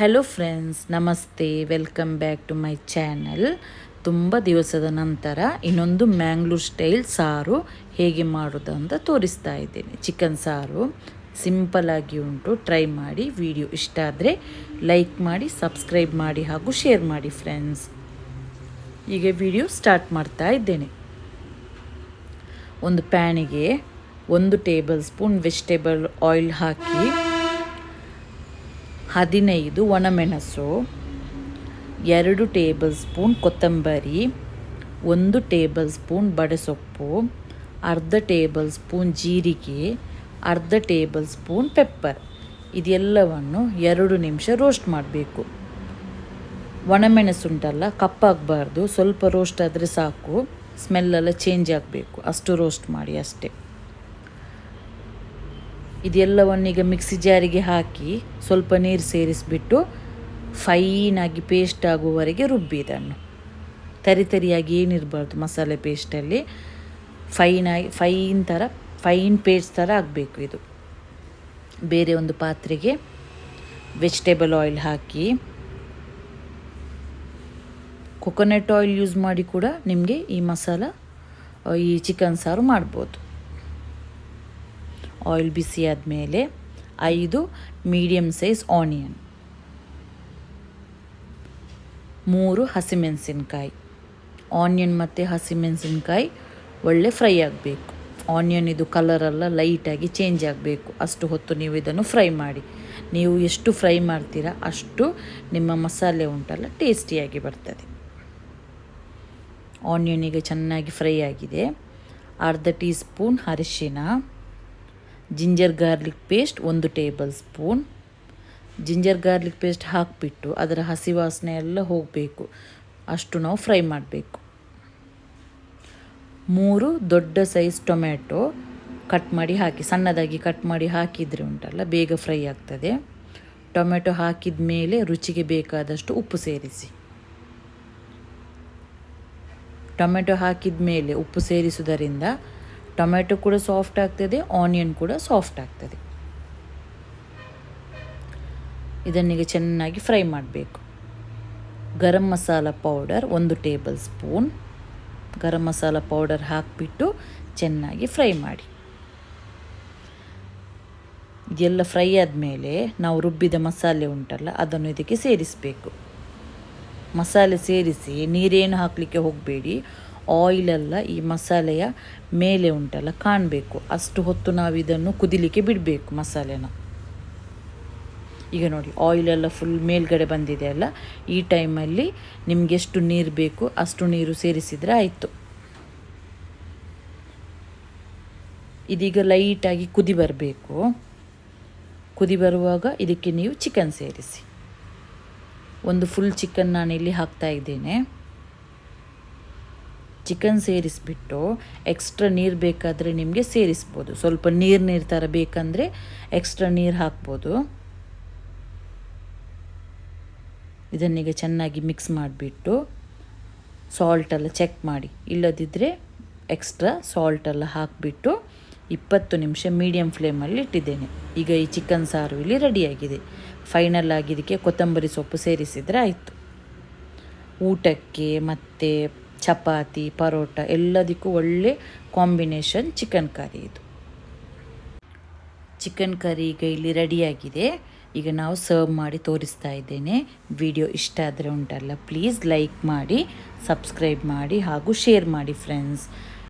Hello friends ನಮಸ್ತೆ welcome back to my channel ತುಂಬ ದಿವಸದ ನಂತರ ಇನ್ನೊಂದು ಮ್ಯಾಂಗ್ಳೂರ್ ಸ್ಟೈಲ್ ಸಾರು ಹೇಗೆ ಮಾಡೋದು ಅಂತ ತೋರಿಸ್ತಾ ಇದ್ದೇನೆ. ಚಿಕನ್ ಸಾರು ಸಿಂಪಲಾಗಿ ಉಂಟು ಟ್ರೈ ಮಾಡಿ ವಿಡಿಯೋ ಇಷ್ಟ ಆದರೆ ಲೈಕ್ ಮಾಡಿ ಸಬ್ಸ್ಕ್ರೈಬ್ ಮಾಡಿ ಹಾಗೂ ಶೇರ್ ಮಾಡಿ ಫ್ರೆಂಡ್ಸ್ ಈಗ ವಿಡಿಯೋ ಸ್ಟಾರ್ಟ್ ಮಾಡ್ತಾ ಇದ್ದೇನೆ. ಒಂದು ಪ್ಯಾನಿಗೆ ಒಂದು ಟೇಬಲ್ ಸ್ಪೂನ್ ವೆಜಿಟೇಬಲ್ ಆಯಿಲ್ ಹಾಕಿ ಹದಿನೈದು ಒಣಮೆಣಸು, ಎರಡು ಟೇಬಲ್ ಸ್ಪೂನ್ ಕೊತ್ತಂಬರಿ, ಒಂದು ಟೇಬಲ್ ಸ್ಪೂನ್ ಬಡೆಸೊಪ್ಪು, ಅರ್ಧ ಟೇಬಲ್ ಸ್ಪೂನ್ ಜೀರಿಗೆ, ಅರ್ಧ ಟೇಬಲ್ ಸ್ಪೂನ್ ಪೆಪ್ಪರ್. ಇದೆಲ್ಲವನ್ನು ಎರಡು ನಿಮಿಷ ರೋಸ್ಟ್ ಮಾಡಬೇಕು. ಒಣಮೆಣಸುಂಟಲ್ಲ ಕಪ್ಪಾಗಬಾರ್ದು. ಸ್ವಲ್ಪ ರೋಸ್ಟ್ ಆದರೆ ಸಾಕು. ಸ್ಮೆಲ್ಲೆಲ್ಲ ಚೇಂಜ್ ಆಗಬೇಕು. ಅಷ್ಟು ರೋಸ್ಟ್ ಮಾಡಿ ಅಷ್ಟೇ. ಇದೆಲ್ಲವನ್ನು ಈಗ ಮಿಕ್ಸಿ ಜಾರಿಗೆ ಹಾಕಿ ಸ್ವಲ್ಪ ನೀರು ಸೇರಿಸಿಬಿಟ್ಟು ಫೈನಾಗಿ ಪೇಸ್ಟ್ ಆಗುವವರೆಗೆ ರುಬ್ಬಿ ಇದನ್ನು. ತರಿ ತರಿಯಾಗಿ ಏನಿರಬಾರ್ದು ಮಸಾಲೆ ಪೇಸ್ಟಲ್ಲಿ. ಫೈನಾಗಿ ಫೈನ್ ಥರ, ಫೈನ್ ಪೇಸ್ಟ್ ಥರ ಆಗಬೇಕು ಇದು. ಬೇರೆ ಒಂದು ಪಾತ್ರೆಗೆ ವೆಜಿಟೇಬಲ್ ಆಯಿಲ್ ಹಾಕಿ. ಕೊಕೊನಟ್ ಆಯಿಲ್ ಯೂಸ್ ಮಾಡಿ ಕೂಡ ನಿಮಗೆ ಈ ಮಸಾಲ, ಈ ಚಿಕನ್ ಸಾರು ಮಾಡ್ಬೋದು. ಆಯಿಲ್ ಬಿಸಿ ಆದಮೇಲೆ ಐದು ಮೀಡಿಯಮ್ ಸೈಜ್ ಆನಿಯನ್ ಮೂರು ಹಸಿಮೆಣಸಿನ್ಕಾಯಿ. ಆನಿಯನ್ ಮತ್ತು ಹಸಿಮೆಣಸಿನ್ಕಾಯಿ ಒಳ್ಳೆ ಫ್ರೈ ಆಗಬೇಕು. ಆನಿಯನ್ ಇದು ಕಲರೆಲ್ಲ ಲೈಟಾಗಿ ಚೇಂಜ್ ಆಗಬೇಕು. ಅಷ್ಟು ಹೊತ್ತು ನೀವು ಇದನ್ನು ಫ್ರೈ ಮಾಡಿ. ನೀವು ಎಷ್ಟು ಫ್ರೈ ಮಾಡ್ತೀರಾ ಅಷ್ಟು ನಿಮ್ಮ ಮಸಾಲೆ ಉಂಟಲ್ಲ ಟೇಸ್ಟಿಯಾಗಿ ಬರ್ತದೆ. ಆನಿಯನ್ ಈಗ ಚೆನ್ನಾಗಿ ಫ್ರೈ ಆಗಿದೆ. ಅರ್ಧ ಟೀ ಸ್ಪೂನ್ ಅರಿಶಿನ ಜಿಂಜರ್ ಗಾರ್ಲಿಕ್ ಪೇಸ್ಟ್ ಒಂದು tablespoon. Ginger garlic paste ಹಾಕಿಬಿಟ್ಟು ಅದರ ಹಸಿ ವಾಸನೆ ಎಲ್ಲ ಹೋಗಬೇಕು. ಅಷ್ಟು ನಾವು ಫ್ರೈ ಮಾಡಬೇಕು. ಮೂರು ದೊಡ್ಡ ಸೈಜ್ ಟೊಮ್ಯಾಟೊ ಕಟ್ ಮಾಡಿ ಹಾಕಿ, ಸಣ್ಣದಾಗಿ ಕಟ್ ಮಾಡಿ ಹಾಕಿದರೆ ಉಂಟಲ್ಲ, ಬೇಗ ಫ್ರೈ ಆಗ್ತದೆ. ಟೊಮೆಟೊ ಹಾಕಿದ ಮೇಲೆ ರುಚಿಗೆ ಬೇಕಾದಷ್ಟು ಉಪ್ಪು ಸೇರಿಸಿ. ಟೊಮೆಟೊ ಹಾಕಿದ ಮೇಲೆ ಉಪ್ಪು ಸೇರಿಸುವುದರಿಂದ ಟೊಮೆಟೊ ಕೂಡ ಸಾಫ್ಟ್ ಆಗ್ತದೆ, ಆನಿಯನ್ ಕೂಡ ಸಾಫ್ಟ್ ಆಗ್ತದೆ. ಇದನ್ನೀಗ ಚೆನ್ನಾಗಿ ಫ್ರೈ ಮಾಡಬೇಕು. ಗರಂ ಮಸಾಲ ಪೌಡರ್ ಒಂದು tablespoon. Garam masala powder ಹಾಕಿಬಿಟ್ಟು ಚೆನ್ನಾಗಿ ಫ್ರೈ ಮಾಡಿ. ಇದೆಲ್ಲ ಫ್ರೈ ಆದಮೇಲೆ ನಾವು ರುಬ್ಬಿದ ಮಸಾಲೆ ಉಂಟಲ್ಲ, ಅದನ್ನು ಇದಕ್ಕೆ ಸೇರಿಸಬೇಕು. ಮಸಾಲೆ ಸೇರಿಸಿ ನೀರೇನು ಹಾಕಲಿಕ್ಕೆ ಹೋಗಬೇಡಿ ಆಯಿಲೆಲ್ಲ ಈ ಮಸಾಲೆಯ ಮೇಲೆ ಉಂಟಲ್ಲ, ಕಾಣಬೇಕು. ಅಷ್ಟು ಹೊತ್ತು ನಾವು ಇದನ್ನು ಕುದಿಲಿಕ್ಕೆ ಬಿಡಬೇಕು ಮಸಾಲೆನ. ಈಗ ನೋಡಿ ಆಯಿಲೆಲ್ಲ ಫುಲ್ ಮೇಲ್ಗಡೆ ಬಂದಿದೆ ಅಲ್ಲ, ಈ ಟೈಮಲ್ಲಿ ನಿಮಗೆ ಎಷ್ಟು ನೀರು ಬೇಕು ಅಷ್ಟು ನೀರು ಸೇರಿಸಿದರೆ ಆಯಿತು. ಇದೀಗ ಲೈಟಾಗಿ ಕುದಿ ಬರಬೇಕು. ಕುದಿ ಬರುವಾಗ ಇದಕ್ಕೆ ನೀವು ಚಿಕನ್ ಸೇರಿಸಿ. ಒಂದು ಫುಲ್ ಚಿಕನ್ ನಾನಿಲ್ಲಿ ಹಾಕ್ತಾ ಇದ್ದೇನೆ. ಚಿಕನ್ ಸೇರಿಸ್ಬಿಟ್ಟು ಎಕ್ಸ್ಟ್ರಾ ನೀರು ಬೇಕಾದರೆ ನಿಮಗೆ ಸೇರಿಸ್ಬೋದು. ಸ್ವಲ್ಪ ನೀರು ನೀರು ಥರ ಬೇಕಂದರೆ ಎಕ್ಸ್ಟ್ರಾ ನೀರು ಹಾಕ್ಬೋದು. ಇದನ್ನೀಗ ಚೆನ್ನಾಗಿ ಮಿಕ್ಸ್ ಮಾಡಿಬಿಟ್ಟು ಸಾಲ್ಟೆಲ್ಲ ಚೆಕ್ ಮಾಡಿ. ಇಲ್ಲದಿದ್ದರೆ ಎಕ್ಸ್ಟ್ರಾ ಸಾಲ್ಟೆಲ್ಲ ಹಾಕಿಬಿಟ್ಟು ಇಪ್ಪತ್ತು ನಿಮಿಷ ಮೀಡಿಯಂ ಫ್ಲೇಮಲ್ಲಿ ಇಟ್ಟಿದ್ದೇನೆ. ಈಗ ಈ ಚಿಕನ್ ಸಾರು ಇಲ್ಲಿ ರೆಡಿಯಾಗಿದೆ ಫೈನಲ್ ಆಗಿದ್ದಕ್ಕೆ ಕೊತ್ತಂಬರಿ ಸೊಪ್ಪು ಸೇರಿಸಿದರೆ ಆಯಿತು. ಊಟಕ್ಕೆ ಮತ್ತು ಚಪಾತಿ, ಪರೋಟ ಎಲ್ಲದಕ್ಕೂ ಒಳ್ಳೆ ಕಾಂಬಿನೇಷನ್ ಚಿಕನ್ ಕರಿ ಇದು. ಚಿಕನ್ ಕರಿ ಈಗ ಇಲ್ಲಿ ರೆಡಿಯಾಗಿದೆ. ಈಗ ನಾವು ಸರ್ವ್ ಮಾಡಿ ತೋರಿಸ್ತಾ ಇದ್ದೇನೆ. ವಿಡಿಯೋ ಇಷ್ಟ ಆದರೆ ಉಂಟಲ್ಲ, ಪ್ಲೀಸ್ ಲೈಕ್ ಮಾಡಿ, ಸಬ್ಸ್ಕ್ರೈಬ್ ಮಾಡಿ ಹಾಗೂ ಶೇರ್ ಮಾಡಿ ಫ್ರೆಂಡ್ಸ್.